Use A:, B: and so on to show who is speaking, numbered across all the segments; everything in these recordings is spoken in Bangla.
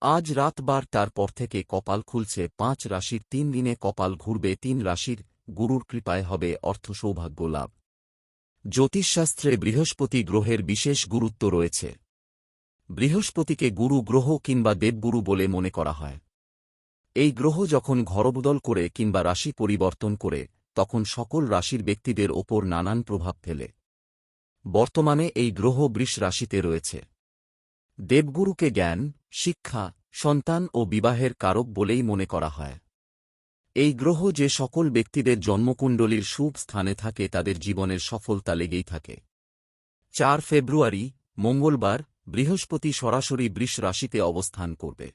A: আজ রাত বারটার পর থেকে কপাল খুলছে পাঁচ রাশির তিন দিনে কপাল ঘুরবে তিন রাশির, গুরুর কৃপায় হবে অর্থ সৌভাগ্য লাভ। জ্যোতিষশাস্ত্রে বৃহস্পতি গ্রহের বিশেষ গুরুত্ব রয়েছে। বৃহস্পতিকে গুরু গ্রহ কিংবা দেবগুরু বলে মনে করা হয়। এই গ্রহ যখন ঘরবদল করে কিংবা রাশি পরিবর্তন করে, তখন সকল রাশির ব্যক্তিদের ওপর নানান প্রভাব ফেলে। বর্তমানে এই গ্রহ বৃষ রাশিতে রয়েছে। দেবগুরুকে জ্ঞান, শিক্ষা, সন্তান ও বিবাহের কারক বলেই মনে করা হয়। এই গ্রহ যে সকল ব্যক্তিদের জন্মকুণ্ডলীর শুভ স্থানে থাকে তাদের জীবনের সফলতা লেগেই থাকে। চার ফেব্রুয়ারি, মঙ্গলবার, বৃহস্পতি সরাসরি বৃষ রাশিতে অবস্থান করবে।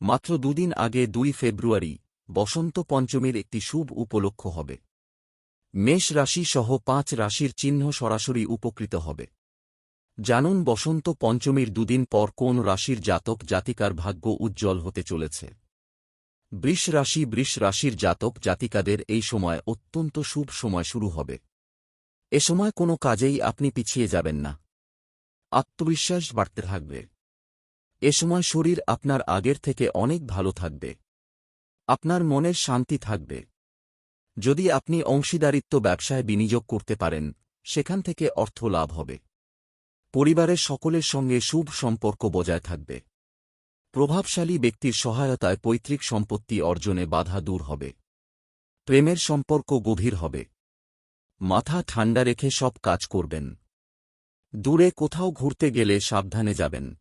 A: মাত্র দুদিন আগে দুই ফেব্রুয়ারি, বসন্ত পঞ্চমীর একটি শুভ উপলক্ষ হবে। মেষ রাশি সহ পাঁচ রাশির চিহ্ন সরাসরি উপকৃত হবে। জানুন বসন্ত পঞ্চমীর দুদিন পর কোন রাশির জাতক জাতিকার ভাগ্য উজ্জ্বল হতে চলেছে। বৃষ রাশি বৃষ রাশির জাতক জাতিকাদের এই সময় অত্যন্ত শুভ সময় শুরু হবে। এ সময় কোনো কাজেই আপনি পিছিয়ে যাবেন না। আত্মবিশ্বাস বাড়তে থাকবে। এ সময় শরীর আপনার আগের থেকে অনেক ভালো থাকবে। আপনার মনের শান্তি থাকবে। যদি আপনি অংশীদারিত্ব ব্যবসায় বিনিয়োগ করতে পারেন, সেখান থেকে অর্থ লাভ হবে। পরিবারের সকলের সঙ্গে শুভ সম্পর্ক বজায় থাকবে। প্রভাবশালী ব্যক্তির সহায়তায় পৈতৃক সম্পত্তি অর্জনে বাধা দূর হবে। প্রেমের সম্পর্ক গভীর হবে। মাথা ঠান্ডা রেখে সব কাজ করবেন। দূরে কোথাও ঘুরতে গেলে সাবধানে যাবেন।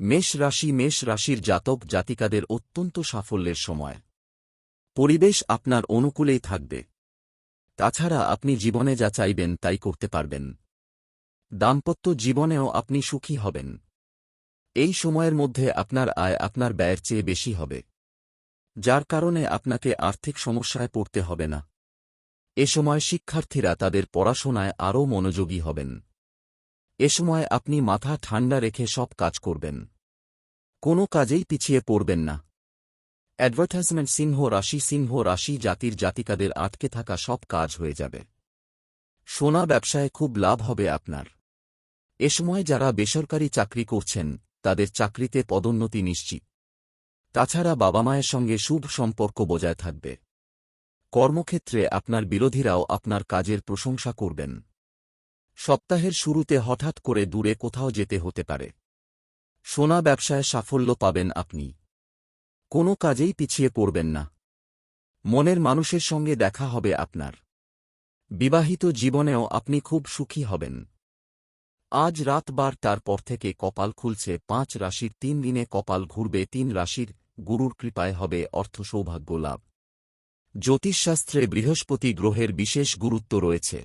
A: মেষ রাশি, মেষ রাশির জাতক জাতিকাদের অত্যন্ত সাফল্যের সময়। পরিবেশ আপনার অনুকূলেই থাকবে। তাছাড়া আপনি জীবনে যা চাইবেন তাই করতে পারবেন। দাম্পত্য জীবনেও আপনি সুখী হবেন। এই সময়ের মধ্যে আপনার আয় আপনার ব্যয়ের চেয়ে বেশি হবে। যার কারণে আপনাকে আর্থিক সমস্যায় পড়তে হবে না। এ সময় শিক্ষার্থীরা তাদের পড়াশোনায় আরও মনোযোগী হবেন। এ সময় আপনি মাথা ঠান্ডা রেখে সব কাজ করবেন। কোনো কাজেই পিছিয়ে পড়বেন না। অ্যাডভার্টাইজমেন্ট সিংহ রাশি সিংহ রাশি জাতির জাতিকাদের আটকে থাকা সব কাজ হয়ে যাবে। সোনা ব্যবসায় খুব লাভ হবে আপনার। এ সময় যারা বেসরকারি চাকরি করছেন, তাদের চাকরিতে পদোন্নতি নিশ্চিত। তাছাড়া বাবা মায়ের সঙ্গে শুভ সম্পর্ক বজায় থাকবে। কর্মক্ষেত্রে আপনার বিরোধীরাও আপনার কাজের প্রশংসা করবেন। সপ্তাহের শুরুতে হঠাৎ করে দূরে কোথাও যেতে হতে পারে। সোনা ব্যবসায় সাফল্য পাবেন আপনি। কোনো কাজেই পিছিয়ে পড়বেন না। মনের মানুষের সঙ্গে দেখা হবে আপনার। বিবাহিত জীবনেও আপনি খুব সুখী হবেন। আজ রাত বারটার পর থেকে কপাল খুলছে পাঁচ রাশির তিন দিনে কপাল ঘুরবে তিন রাশির, গুরুর কৃপায় হবে অর্থ সৌভাগ্য লাভ। জ্যোতিষশাস্ত্রে বৃহস্পতি গ্রহের বিশেষ গুরুত্ব রয়েছে।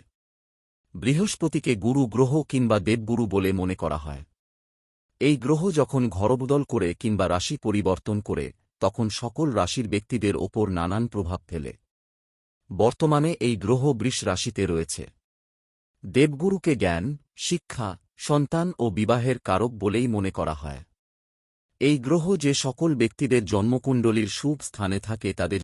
A: বৃহস্পতিকে গুরু গ্রহ কিংবা দেবগুরু বলে মনে করা হয়। এই গ্রহ যখন ঘরবদল করে কিংবা রাশি পরিবর্তন করে, তখন সকল রাশির ব্যক্তিদের ওপর নানান প্রভাব ফেলে। বর্তমানে এই গ্রহ বৃষ রাশিতে রয়েছে। দেবগুরুকে জ্ঞান, শিক্ষা, সন্তান ও বিবাহের কারক বলেই মনে করা হয়। এই গ্রহ যে সকল ব্যক্তিদের জন্মকুণ্ডলীর শুভ স্থানে থাকে তাদের